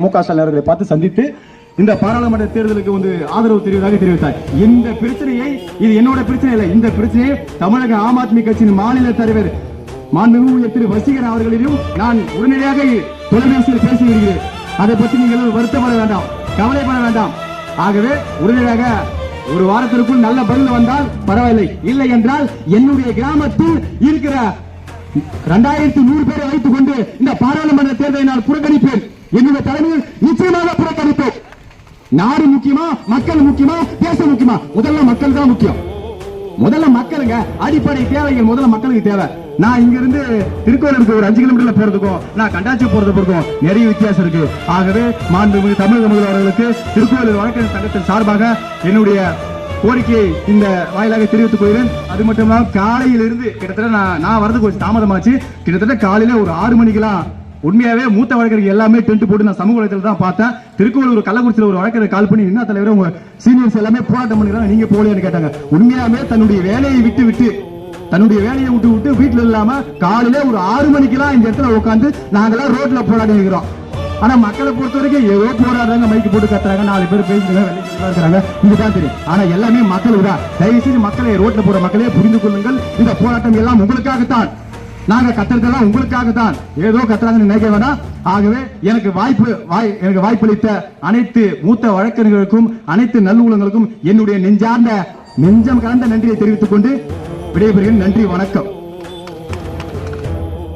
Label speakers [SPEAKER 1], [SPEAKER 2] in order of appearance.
[SPEAKER 1] மு க ஸ்டாலின் அவர்களை பார்த்து சந்தித்து இந்த பாராளுமன்ற தேர்தலுக்கு வந்து ஆதரவு தெரிவதாக தெரிவித்தார். இந்த பிரச்சனையை இது என்னோட பிரச்சனை இல்லை. இந்த பிரச்சனையை தமிழக ஆம் ஆத்மி கட்சியின் மாநில தலைவர் மாண்புமிகு திரு வசீகரன் அவர்களிடம் நான் உடனடியாக தொலைபேசியில் பேசி வருகிறேன். அதை பற்றி நீங்கள் வருத்தப்பட வேண்டாம் கவலைப்பட வேண்டாம். ஆகவே உடனடியாக ஒரு வாரத்திற்குள் நல்ல பதில் வந்தால் பரவாயில்லை. இல்லை என்றால் என்னுடைய கிராமத்தில் இருக்கிற இரண்டாயிரத்தி நூறு பேரை வைத்துக் கொண்டு இந்த பாராளுமன்ற தேர்தலை நான் புறக்கணிப்பேன். என்னுடைய தலைமையில் நிச்சயமாக புறக்கணிப்போம். நாடு முக்கியமா மக்கள் முக்கியமா தேசம் முக்கியமா? முதல்ல மக்கள் தான் முக்கியம். முதல்ல மக்களுங்க அடிப்படை தேவைகள் முதல்ல மக்களுக்கு தேவை. நான் இங்க இருந்து திருக்கோயிலுக்கு ஒரு அஞ்சு கிலோமீட்டர்ல போறதுக்கும் நான் கண்டாச்சி போறதுக்கும் நிறைய வித்தியாசம் இருக்கு. ஆகவே மாண்புமிகு தமிழக முதல்வர் அவர்களுக்கு திருக்கோயில் வழக்கறிஞர் சங்கத்தின் சார்பாக என்னுடைய கோரிக்கையை இந்த வாயிலாக தெரிவித்துக் கொள்கிறேன். அது மட்டும் இல்லாமல் காலையிலிருந்து கிட்டத்தட்ட நான் நான் வரது கொஞ்சம் தாமதமாச்சு. கிட்டத்தட்ட காலையில ஒரு ஆறு மணிக்கெல்லாம் உண்மையாவே மூத்த வழக்கறிஞர் எல்லாமே டென்ட் போட்டு நான் சமூக வலைதளத்தில் தான் பார்த்தேன். திருக்கோவிலூர் கள்ளக்குறிச்சியில் ஒரு வழக்கறிஞர் கால் பண்ணி என்ன தலைவர் உங்க சீனியர்ஸ் எல்லாமே போராட்டம் பண்ணிக்கிறாங்க நீங்க போலியான்னு கேட்டாங்க. உண்மையாவே தன்னுடைய வேலையை விட்டு விட்டு தன்னுடைய வேலையை விட்டு விட்டு வீட்டுல இல்லாம காலையில ஒரு ஆறு மணிக்கெல்லாம் இந்த இடத்துல உட்காந்து நாங்களாம் ரோட்ல போராடி இருக்கிறோம். ஆனா மக்களை பொறுத்த வரைக்கும் ஏதோ போராடுறாங்க மைக்கு போட்டு கத்துறாங்க நாலு பேர் பேசுறாங்க இதுதான் தெரியும். ஆனா எல்லாமே மக்கள் தான். தயவு செய்து மக்களை ரோட்ல போற மக்களே புரிந்து கொள்ளுங்கள். இந்த போராட்டம் எல்லாம் உங்களுக்காகத்தான். நாங்க கத்திருக்கிறதா உங்களுக்காக தான் ஏதோ கத்துறாங்கன்னு நினைக்க வேண்டாம் ஆகவே எனக்கு வாய்ப்பு வாய் எனக்கு வாய்ப்பளித்த அனைத்து மூத்த வழக்கறிஞர்களுக்கும் அனைத்து நல்லுள்ளங்களுக்கும் என்னுடைய நெஞ்சார்ந்த நெஞ்சம் கலந்த நன்றியை தெரிவித்துக் கொண்டு விடைபெறுகிறேன். நன்றி வணக்கம்.